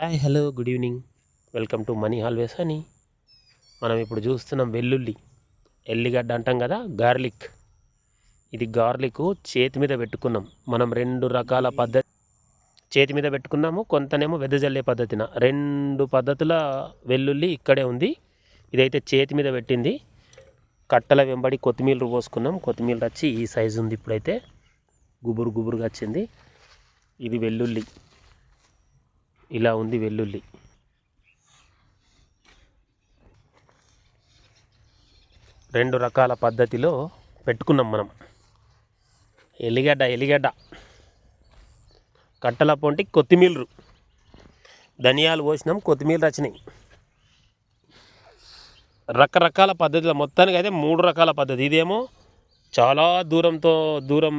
Hi hello good evening. Welcome to money halves అని మనం ఇప్పుడు చూస్తున్నాం వెల్లుల్లి. ఎల్లిగడ్డ అంటాం కదా గార్లిక్. ఇది గార్లిక్ చేతి మీద పెట్టుకున్నాం. మనం రెండు రకాల పద్ధతి చేతి మీద పెట్టుకున్నాము కొంతనేమో వెదజల్లే పద్ధతిన. రెండు పద్ధతుల వెల్లుల్లి ఇక్కడే ఉంది. ఇదైతే చేతి మీద పెట్టింది. కట్టల వెంబడి కొత్తిమీర పోసుకున్నాం. కొత్తిమీర వచ్చి ఈ సైజు ఉంది ఇప్పుడైతే. గుబురు గుబురుగా వచ్చింది. ఇది వెల్లుల్లి. ఇలా ఉంది వెల్లుల్లి. రెండు రకాల పద్ధతిలో పెట్టుకున్నాం మనం. ఎలిగడ్డ ఎలిగడ్డ కట్టల పొంటి కొత్తిమీర ధనియాలు పోసినాం కొత్తిమీర వచ్చినాయి రకరకాల పద్ధతులు మొత్తానికి అయితే మూడు రకాల పద్ధతి. ఇదేమో చాలా దూరంతో దూరం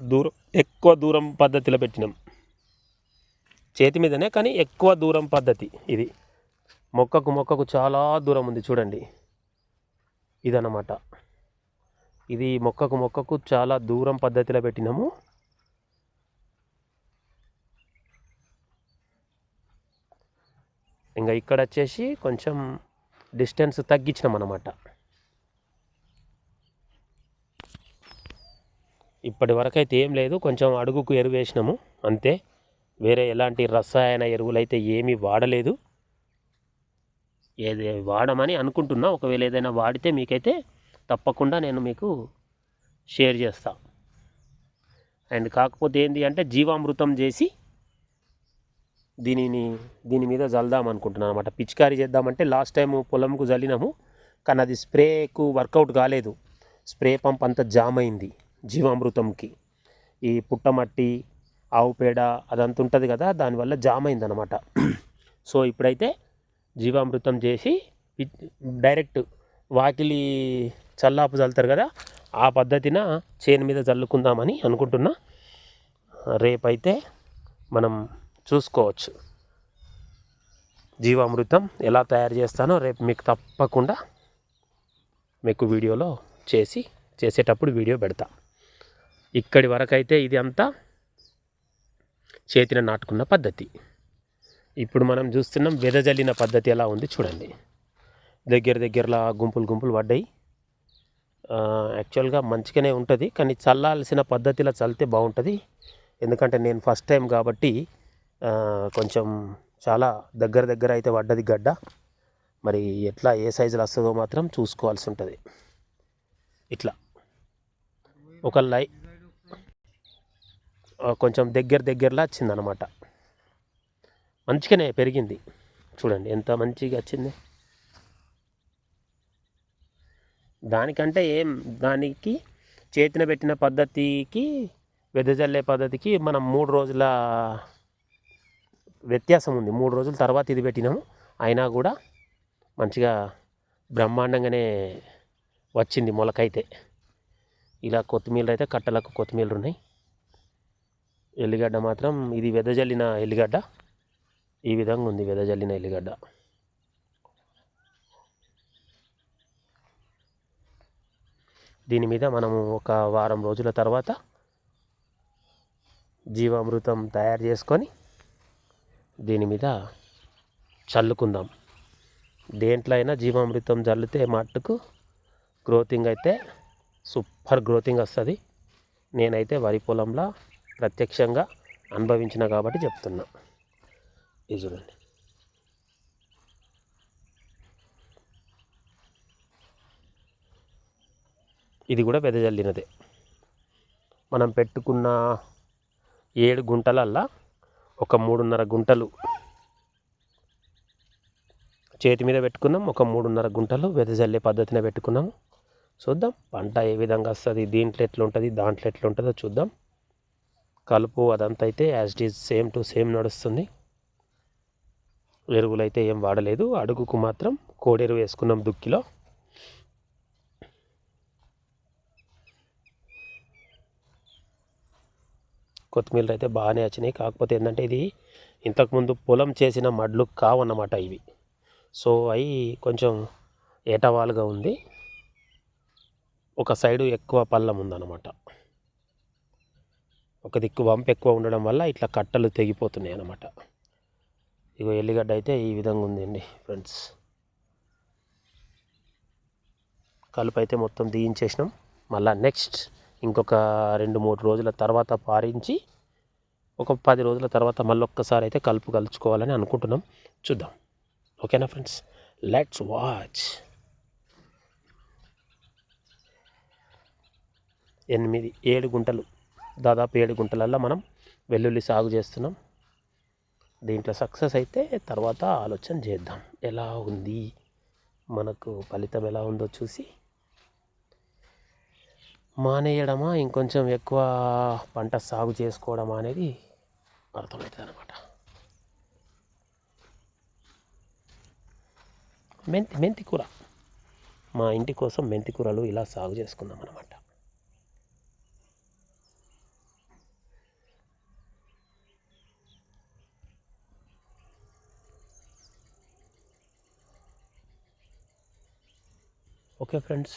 దూరం ఎక్కువ దూరం పద్ధతిలో పెట్టినాం. చేతి మీదనే కానీ ఎక్కువ దూరం పద్ధతి ఇది. మొక్కకు మొక్కకు చాలా దూరం ఉంది చూడండి. ఇదన్నమాట. ఇది మొక్కకు మొక్కకు చాలా దూరం పద్ధతిలో పెట్టినాము. ఇంకా ఇక్కడ వచ్చేసి కొంచెం డిస్టెన్స్ తగ్గించినాం అన్నమాట. ఇప్పటి వరకు అయితే ఏం లేదు కొంచెం అడుగుకు ఎరువు వేసినాము అంతే. వేరే ఎలాంటి రసాయన ఎరువులు అయితే ఏమీ వాడలేదు. ఏది వాడమని అనుకుంటున్నా. ఒకవేళ ఏదైనా వాడితే మీకైతే తప్పకుండా నేను మీకు షేర్ చేస్తా. అండ్ కాకపోతే ఏంటి అంటే జీవామృతం చేసి దీనిని దీని మీద చల్దాం అనుకుంటున్నాను అనమాట పిచికారీ చేద్దామంటే లాస్ట్ టైం పొలంకు చల్లినాము కానీ అది స్ప్రేకు వర్కౌట్ కాలేదు. స్ప్రే పంప్ అంతా జామ్ అయింది జీవామృతంకి. ఈ పుట్టమట్టి ఆవు పేడ అదంతా ఉంటుంది కదా దానివల్ల జామ్ అయిందనమాట సో ఇప్పుడైతే జీవామృతం చేసి డైరెక్ట్ వాకిలి చల్లాపు చల్లుతారు కదా ఆ పద్ధతిన చేను మీద చల్లుకుందామని అనుకుంటున్నా. రేపైతే మనం చూసుకోవచ్చు. జీవామృతం ఎలా తయారు చేస్తానో రేపు మీకు తప్పకుండా మీకు వీడియోలో చేసి చేసేటప్పుడు వీడియో పెడతా. ఇక్కడి వరకు అయితే ఇది అంతా. చేతిన నాటుకున్న పద్ధతి. ఇప్పుడు మనం చూస్తున్నాం వెదజల్లిన పద్ధతి ఎలా ఉంది చూడండి. దగ్గర దగ్గరలా గుంపులు గుంపులు పడ్డాయి. యాక్చువల్గా మంచిగానే ఉంటుంది కానీ చల్లాల్సిన పద్ధతిలో చల్లితే బాగుంటుంది. ఎందుకంటే నేను ఫస్ట్ టైం కాబట్టి కొంచెం చాలా దగ్గర దగ్గర అయితే పడ్డది గడ్డ. మరి ఎట్లా ఏ సైజులో వస్తుందో మాత్రం చూసుకోవాల్సి ఉంటుంది. ఇట్లా. ఒక లై కొంచెం దగ్గర దగ్గరలా వచ్చిందనమాట మంచిగానే పెరిగింది. చూడండి ఎంత మంచిగా వచ్చింది. దానికంటే ఏం దానికి చేతిన పెట్టిన పద్ధతికి వెదజల్లే పద్ధతికి మనం మూడు రోజుల వ్యత్యాసం ఉంది. మూడు రోజుల తర్వాత ఇది పెట్టినాము. అయినా కూడా మంచిగా బ్రహ్మాండంగానే వచ్చింది మొలకైతే. ఇలా కొత్తిమీర అయితే కట్టలకు కొత్తిమీరలు ఉన్నాయి. ఎల్లిగడ్డ మాత్రం ఇది వెదజల్లిన ఎల్లిగడ్డ. ఈ విధంగా ఉంది వెదజల్లిన ఎల్లిగడ్డ. దీని మీద మనము ఒక వారం రోజుల తర్వాత జీవామృతం తయారు చేసుకొని దీని మీద చల్లుకుందాం. దేంట్లో అయినా జీవామృతం చల్లితే మట్టుకు గ్రోతింగ్ అయితే సూపర్ గ్రోతింగ్ వస్తుంది. నేనైతే వరి పొలంలో ప్రత్యక్షంగా అనుభవించిన కాబట్టి చెప్తున్నా. ఇది చూడండి. ఇది కూడా వెదజల్లినదే మనం పెట్టుకున్న ఏడు గుంటలల్లా ఒక మూడున్నర గుంటలు చేతి మీద పెట్టుకున్నాం ఒక మూడున్నర గుంటలు వెదజల్లే పద్ధతిన పెట్టుకున్నాము చూద్దాం పంట ఏ విధంగా వస్తుంది దీంట్లో ఎట్లా ఉంటుంది దాంట్లో ఎట్లా ఉంటుందో చూద్దాం. కలుపు అదంతా అయితే as it is same to same నడుస్తుంది. ఎరువులు అయితే ఏం వాడలేదు. అడుగుకు మాత్రం కోడెరువు వేసుకున్నాం దుక్కిలో. కొత్తిమీరలు అయితే బాగానే వచ్చినాయి. కాకపోతే ఏంటంటే ఇది ఇంతకుముందు పొలం చేసిన మడ్లు కావన్నమాట ఇవి. సో అవి కొంచెం ఏటవాలుగా ఉంది. ఒక సైడు ఎక్కువ పళ్ళం ఉందన్నమాట. ఒక దిక్కు వంపు ఎక్కువ ఉండడం వల్ల ఇట్లా కట్టలు తెగిపోతున్నాయి అన్నమాట. ఇగో ఎల్లిగడ్డ అయితే ఈ విధంగా ఉందండి ఫ్రెండ్స్. కలుపు అయితే మొత్తం దీయించేసినాం మళ్ళీ నెక్స్ట్ ఇంకొక రెండు మూడు రోజుల తర్వాత పారించి ఒక పది రోజుల తర్వాత మళ్ళీ ఒక్కసారి అయితే కలుపు కలుచుకోవాలని అనుకుంటున్నాం. చూద్దాం. ఓకేనా ఫ్రెండ్స్? లెట్స్ వాచ్ ఎనిమిది ఏడు గుంటలు. దాదాపు ఏడు గుంటలల్లో మనం వెల్లుల్లి సాగు చేస్తున్నాం. దీంట్లో సక్సెస్ అయితే తర్వాత ఆలోచన చేద్దాం. ఎలా ఉంది? మనకు ఫలితం ఎలా ఉందో చూసి మానేయడమా? ఇంకొంచెం ఎక్కువ పంట సాగు చేసుకోవడమా అనేది అర్థమవుతుంది అనమాట మెంతి మెంతి కూర. మా ఇంటి కోసం మెంతి కూరలు ఇలా సాగు చేసుకుందాం అనమాట ఓకే ఫ్రెండ్స్